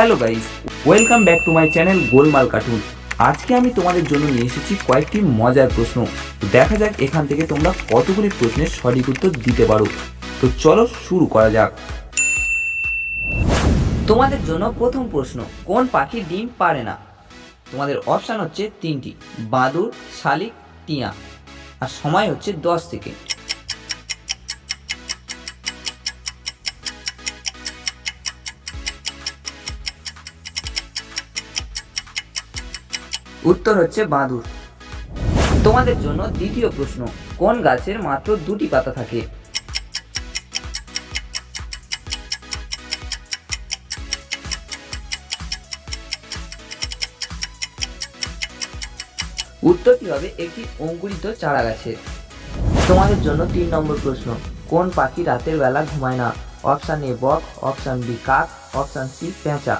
Hello guys, welcome back to my channel Golmal cartoon. আজকে আমি তোমাদের জন্য নিয়ে এসেছি কয়েকটি মজার প্রশ্ন। দেখা যাক এখান থেকে তোমরা কতগুলি প্রশ্নের সঠিক উত্তর দিতে পারো। তো চলো শুরু করা যাক। তোমাদের জন্য প্রথম প্রশ্ন, কোন পাখি ডিম পারে না? তোমাদের অপশান হচ্ছে তিনটি, বাদুর, শালিক, টিয়া। আর সময় হচ্ছে দশ সেকেন্ড। উত্তর হচ্ছে বাদুর। তোমাদের জন্য দ্বিতীয় প্রশ্ন, কোন গাছের মাত্র দুটি পাতা থাকে? উত্তরটি হবে একটি অঙ্কুরিত চারা গাছের। তোমাদের জন্য তিন নম্বর প্রশ্ন, কোন পাখি রাতের বেলা ঘুমায় না? অপশান এ বক, অপশান বি কাক, অপশান সি পেঁচা।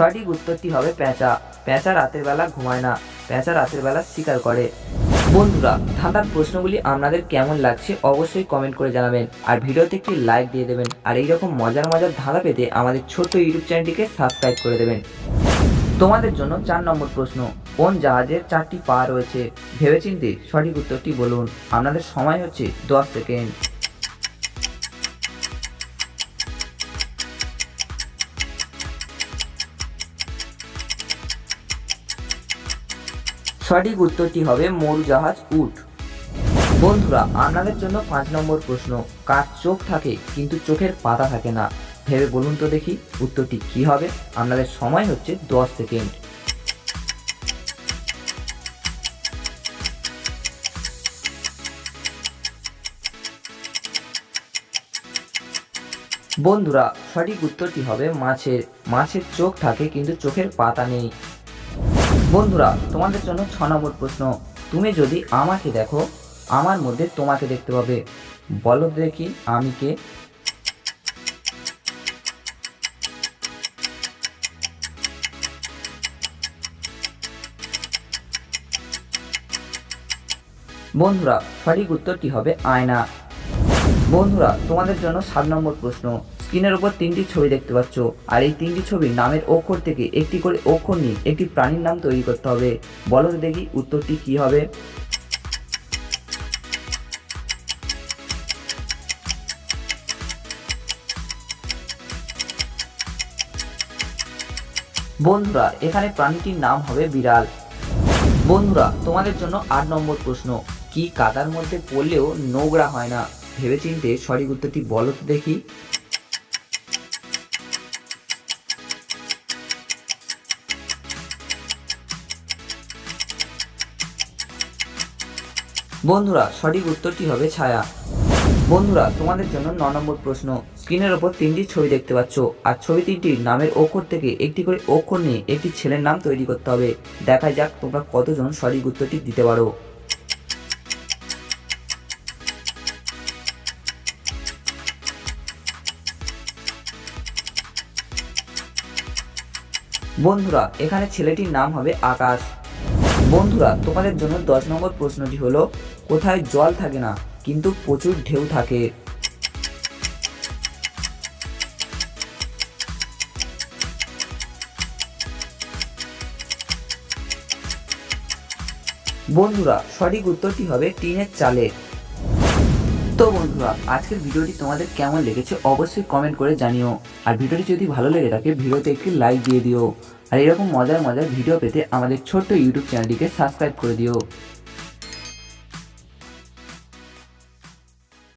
সঠিক উত্তরটি হবে পেঁচা। পেঁচা রাতের বেলা ঘুমায় না। পেঁচা রাতের বেলা শিকার করে। বন্ধুরা, ধাঁধার প্রশ্নগুলি আপনাদের কেমন লাগছে অবশ্যই কমেন্ট করে জানাবেন। আর ভিডিওতে একটি লাইক দিয়ে দেবেন। আর এইরকম মজার মজার ধাঁধা পেতে আমাদের ছোট্ট ইউটিউব চ্যানেলটিকে সাবস্ক্রাইব করে দেবেন। তোমাদের জন্য চার নম্বর প্রশ্ন, কোন জাহাজের চারটি পা রয়েছে? ভেবেচিন্তে সঠিক উত্তরটি বলুন। আপনাদের সময় হচ্ছে দশ সেকেন্ড। সঠিক উত্তরটি হবে মরুজাহাজ উট। বন্ধুরা আপনাদের জন্য পাঁচ নম্বর প্রশ্ন, কার চোখ থাকে কিন্তু চোখের পাতা থাকে না? ভেবে বলুন তো দেখি উত্তরটি কি হবে? আপনাদের সময় হচ্ছে দশ সেকেন্ড। বন্ধুরা, সঠিক উত্তরটি হবে মাছের। মাছের চোখ থাকে কিন্তু চোখের পাতা নেই। বন্ধুরা, তোমাদের জন্য ছ নম্বর প্রশ্ন। তুমি যদি আমাকে দেখো, আমার মধ্যে তোমাকে দেখতে পাবে। বলো দেখি আমি কে। বন্ধুরা, সঠিক উত্তরটি হবে আয়না। বন্ধুরা, তোমাদের জন্য সাত নম্বর প্রশ্ন। স্ক্রিনের উপর তিনটি ছবি দেখতে পাচ্ছ। আর এই তিনটি ছবির নামের অক্ষর থেকে একটি করে অক্ষর নিয়ে একটি প্রাণীর নাম তৈরি করতে হবে। বলো দেখি উত্তরটি কি হবে? বন্ধুরা, এখানে প্রাণীটির নাম হবে বিড়াল। বন্ধুরা, তোমাদের জন্য আট নম্বর প্রশ্ন। কি কাদার মধ্যে পড়লেও নোংরা হয় না? ভেবেচিন্তে সঠিক উত্তরটি বলো তো দেখি। বন্ধুরা, সঠিক উত্তরটি হবে ছায়া। বন্ধুরা, তোমাদের জন্য ন নম্বর প্রশ্ন। স্ক্রিনের ওপর তিনটি ছবি দেখতে পাচ্ছ। আর ছবি তিনটির নামের অক্ষর থেকে একটি করে অক্ষর নিয়ে একটি ছেলের নাম তৈরি করতে হবে। দেখা যাক তোমরা কতজন সঠিক উত্তরটি দিতে পারো। বন্ধুরা, এখানে ছেলেটির নাম হবে আকাশ। বন্ধুরা, তোমাদের জন্য দশ নম্বর প্রশ্নটি হলো, কোথায় জল থাকে না, কিন্তু প্রচুর ঢেউ থাকে? বন্ধুরা, সঠিক উত্তরটি হবে টিনের চালে। তো বন্ধুরা, আজকের ভিডিওটি তোমাদের কেমন লেগেছে অবশ্যই কমেন্ট করে জানিও। আর ভিডিওটি যদি ভালো লেগে থাকে, ভিডিওতে একটি লাইক দিয়ে দিও। আর এরকম মজার মজার ভিডিও পেতে আমাদের ছোট্ট ইউটিউব চ্যানেলটিকে সাবস্ক্রাইব করে দিও।